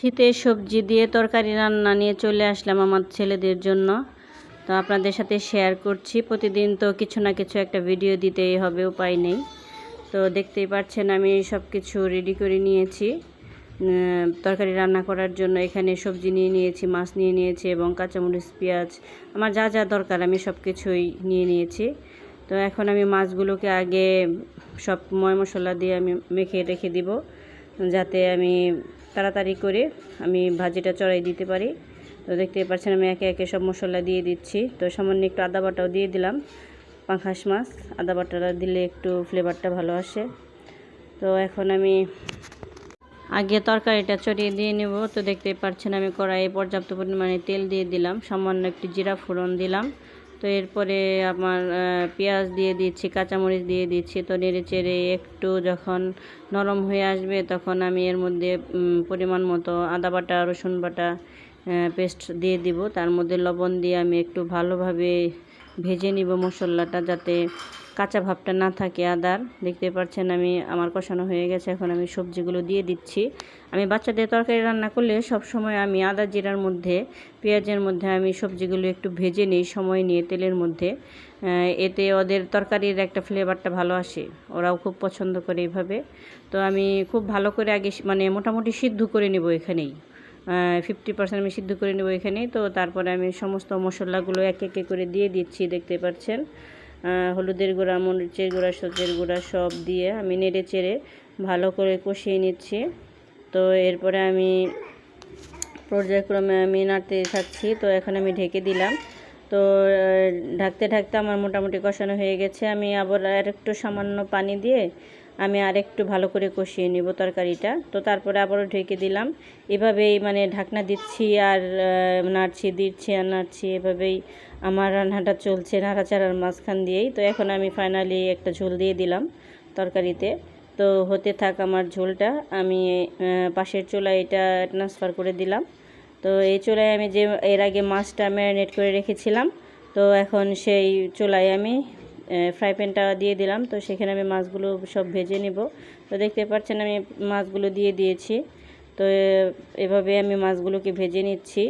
শীতের সবজি দিয়ে তরকারি রান্না নিয়ে চলে আসলাম আমার ছেলেদের জন্য। তো আপনাদের সাথে শেয়ার করছি। প্রতিদিন তো কিছু না কিছু একটা ভিডিও দিতেই হবে, উপায় নেই। তো দেখতেই পাচ্ছেন আমি সব কিছু রেডি করে নিয়েছি। তরকারি রান্না করার জন্য এখানে সবজি নিয়ে নিয়েছি, মাছ নিয়ে নিয়েছি এবং কাঁচামরিচ, পেঁয়াজ। আমার যা যা দরকার আমি সব কিছুই নিয়ে নিয়েছি। তো এখন আমি মাছগুলোকে আগে সব ময় মশলা দিয়ে আমি মেখে রেখে দিব, যাতে আমি তাড়াতাড়ি করে আমি ভাজিটা চড়াই দিতে পারি। তো দেখতে পাচ্ছেন আমি একে একে সব মশলা দিয়ে দিচ্ছি। তো সামান্য একটু আদা বাটাও দিয়ে দিলাম পাঙ্খাস মাছ। আদা বাটাটা দিলে একটু ফ্লেভারটা ভালো আসে। তো এখন আমি আগে তরকারিটা চড়িয়ে দিয়ে নেব। তো দেখতে পাচ্ছেন আমি কড়াইয়ে পর্যাপ্ত পরিমাণে তেল দিয়ে দিলাম। সামান্য একটু জিরা ফোড়ন দিলাম। তো এরপরে আমার পেঁয়াজ দিয়ে দিচ্ছি, কাঁচামরিচ দিয়ে দিচ্ছি। তো নেড়ে চেড়ে একটু যখন নরম হয়ে আসবে তখন আমি এর মধ্যে পরিমাণ মতো আদা বাটা, রসুন বাটা পেস্ট দিয়ে দিব। তার মধ্যে লবণ দিয়ে আমি একটু ভালোভাবে ভেজে নিব মশলাটা যাতে কাঁচা ভাবটা না থাকে আদার। দেখতে পাচ্ছেন আমি, আমার কষানো হয়ে গেছে। এখন আমি সবজিগুলো দিয়ে দিচ্ছি। আমি বাচ্চাদের তরকারি রান্না করলে সব সময় আমি আদা জিরার মধ্যে, পেঁয়াজের মধ্যে আমি সবজিগুলো একটু ভেজে নিই সময় নিয়ে তেলের মধ্যে। এতে ওদের তরকারির একটা ফ্লেভারটা ভালো আসে। ওরাও খুব পছন্দ করে এইভাবে তো আমি খুব ভালো করে আগে মানে মোটামুটি সিদ্ধ করে নেব এখানেই। ফিফটি পার্সেন্ট আমি সিদ্ধ করে নেব এখানেই। তো তারপরে আমি সমস্ত মশলাগুলো এক একে করে দিয়ে দিচ্ছি, দেখতে পাচ্ছেন। হলুদের গুঁড়া, মরিচের গুঁড়া সবজির গুঁড়া সব দিয়ে আমি নেড়ে চেড়ে ভালো করে কষিয়ে নিচ্ছি। তো এরপরে আমি পর্যায়ক্রমে আমি নাড়তে থাকছি। তো এখন আমি ঢেকে দিলাম। তো ঢাকতে ঢাকতে আমার মোটামুটি কষানো হয়ে গেছে। আমি আবার আর একটু সামান্য পানি দিয়ে আমি আর একটু ভালো করে কষিয়ে নিব তরকারিটা। তো তারপরে আবারও ঢেকে দিলাম। এভাবেই মানে ঢাকনা দিচ্ছি আর নাড়ছি, দিচ্ছি আর নাড়ছি। এভাবেই আমার রান্নাটা চলছে নাড়াচাড়ার মাঝখান দিয়েই। তো এখন আমি ফাইনালি একটা ঝোল দিয়ে দিলাম তরকারিতে। তো হতে থাক আমার ঝোলটা। আমি পাশের চুলায় এটা ট্রান্সফার করে দিলাম। তো এই চুলায় আমি যে, এর আগে মাছটা ম্যারিনেট করে রেখেছিলাম। তো এখন সেই চুলায় আমি ফ্রাই প্যানটা দিয়ে দিলাম। তো সেখানে আমি মাছগুলো সব ভেজে নিব। তো দেখতে পাচ্ছেন আমি মাছগুলো দিয়ে দিয়েছি। তো এভাবে আমি মাছগুলোকে ভেজে নিচ্ছি।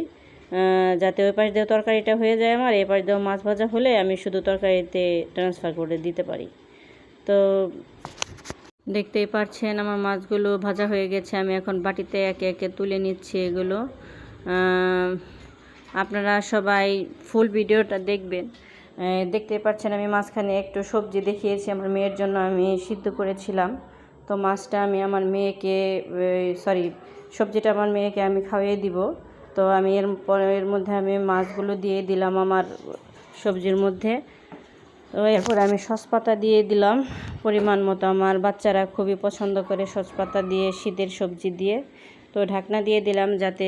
যাতে ওই পাশ দিয়ে তরকারিটা হয়ে যায় আমার, এ পাশ দিয়েও মাছ ভাজা হলে আমি শুধু তরকারিতে ট্রান্সফার করে দিতে পারি। তো দেখতেই পাচ্ছেন আমার মাছগুলো ভাজা হয়ে গেছে। আমি এখন বাটিতে একে একে তুলে নিচ্ছি এগুলো। আপনারা সবাই ফুল ভিডিওটা দেখবেন। আহ, দেখতেই পাচ্ছেন আমি মাঝখানে একটু সবজি দেখিয়েছি আমার মেয়ের জন্য আমি সিদ্ধ করেছিলাম। তো মাছটা আমি আমার মেয়েকে সরি সবজিটা আমার মেয়েকে আমি খাইয়ে দিব। তো আমি এর পরে এর মধ্যে আমি মাছগুলো দিয়ে দিলাম আমার সবজির মধ্যে। তো এরপর আমি সসপাতা দিয়ে দিলাম। পরিমাণ মতো আমার বাচ্চারা খুবই পছন্দ করে সসপাতা দিয়ে শীতের সবজি দিয়ে। তো ঢাকনা দিয়ে দিলাম যাতে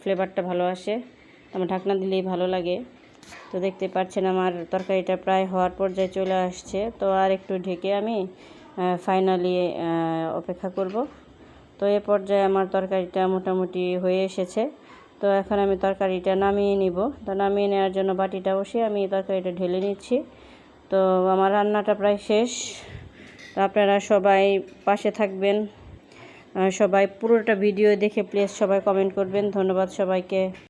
ফ্লেভারটা ভালো আসে। আমার ঢাকনা দিলেই ভালো লাগে। তো দেখতে পাচ্ছেন আমার তরকারিটা প্রায় হওয়ার পর্যায়ে চলে আসছে। তো আর একটু ঢেকে আমি ফাইনালি অপেক্ষা করব। তো এ পর্যায়ে আমার তরকারিটা মোটামুটি হয়ে এসেছে। তো এখন আমি তরকারিটা নামিয়ে নিব। তো নামিয়ে নেওয়ার জন্য বাটিটা বসে আমি তরকারিটা ঢেলে নিচ্ছি। তো আমার রান্নাটা প্রায় শেষ। আপনারা সবাই পাশে থাকবেন। সবাই পুরোটা ভিডিও দেখে প্লিজ সবাই কমেন্ট করবেন। ধন্যবাদ সবাইকে।